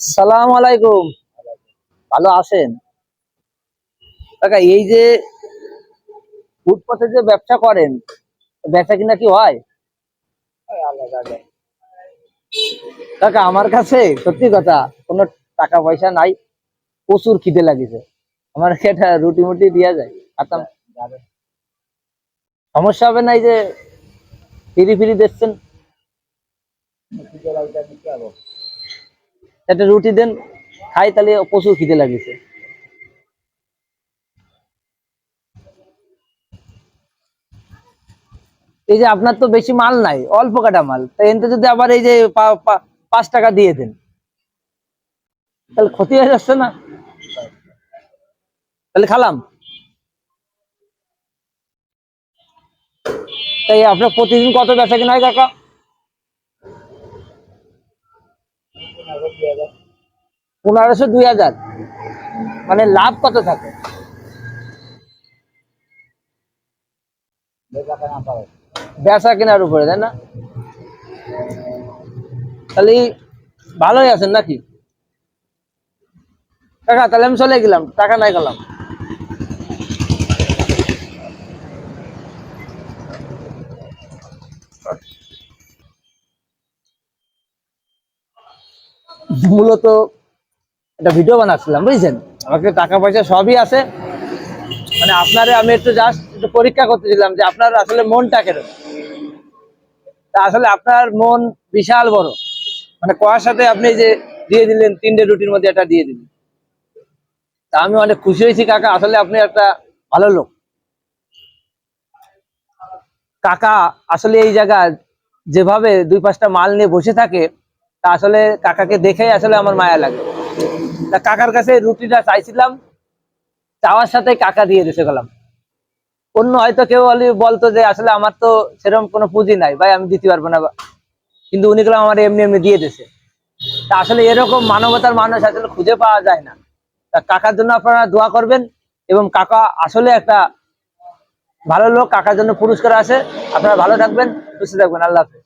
সালাম আলাইকুম। ভালো আছেন? কাকা, এই যে ফুটপাতে যে ব্যবসা করেন, ব্যবসা কিনা কি হয়? কাকা, আমার কাছে সত্যি কথা, কোনো টাকা পয়সা নাই, প্রচুর খিদে লাগিছে। আমার একটা রুটি মুটি দিয়া যায়, খাতাম। সমস্যা হবে না এই যে, ফিরি ফিরি দেখছেন? একটা রুটি দেন, খাই, তাহলে প্রচুর খিদে লাগিছে এই যে আপনার তো বেশি মাল নাই, অল্প কাটা মাল। তাই এনতে যদি আবার এই যে পাঁচ টাকা দিয়ে দেন, তাহলে ক্ষতি হয়ে যাচ্ছে না? তাহলে খালাম। তাই আপনার প্রতিদিন কত বেচা কিনা হয় কাকা? পনেরোশো দুই হাজার। মানে লাভ কত থাকে? বেচা কেনার উপরে, তাই না? তাহলে ভালোই আছেন নাকি? টাকা তাহলে আমি চলে গেলাম, টাকা নাই গেলাম। মূলত একটা ভিডিও বানাচ্ছিলাম, বুঝছেন? আমাকে টাকা পয়সা সবই আছে। মানে আপনারে আমি একটু জাস্ট একটু পরীক্ষা করতেছিলাম যে আপনার আসলে মনটা কেরকম? তা আসলে আপনার মন বিশাল বড়। মানে কয়ার সাথে আপনি যে দিয়ে দিলেন, তিনটে রুটির মধ্যে একটা দিয়ে দিলেন। তা আমি অনেক খুশি হয়েছি, কাকা। আসলে আপনি একটা ভালো লোক। কাকা আসলে এই জায়গায় যেভাবে দুই পাঁচটা মাল নিয়ে বসে থাকে তা আসলে কাকাকে দেখেই আসলে আমার মায়া লাগে। তা কাকার কাছে রুটিটা চাইছিলাম, চাওয়ার সাথে কাকা দিয়ে দিতে গেলাম। অন্য হয়তো কেউ বলতো যে, আসলে আমার তো সেরকম কোনো পুঁজি নাই, ভাই আমি দিতে পারব না। কিন্তু উনি গেলাম আমার এমনি এমনি দিয়ে দিছে তা আসলে এরকম মানবতার মানুষ আসলে খুঁজে পাওয়া যায় না। তা কাকার জন্য আপনারা দোয়া করবেন এবং কাকা আসলে একটা ভালো লোক, কাকার জন্য পুরস্কার আছে। আপনারা ভালো থাকবেন, সুস্থ থাকবেন। আল্লাহ হাফেজ।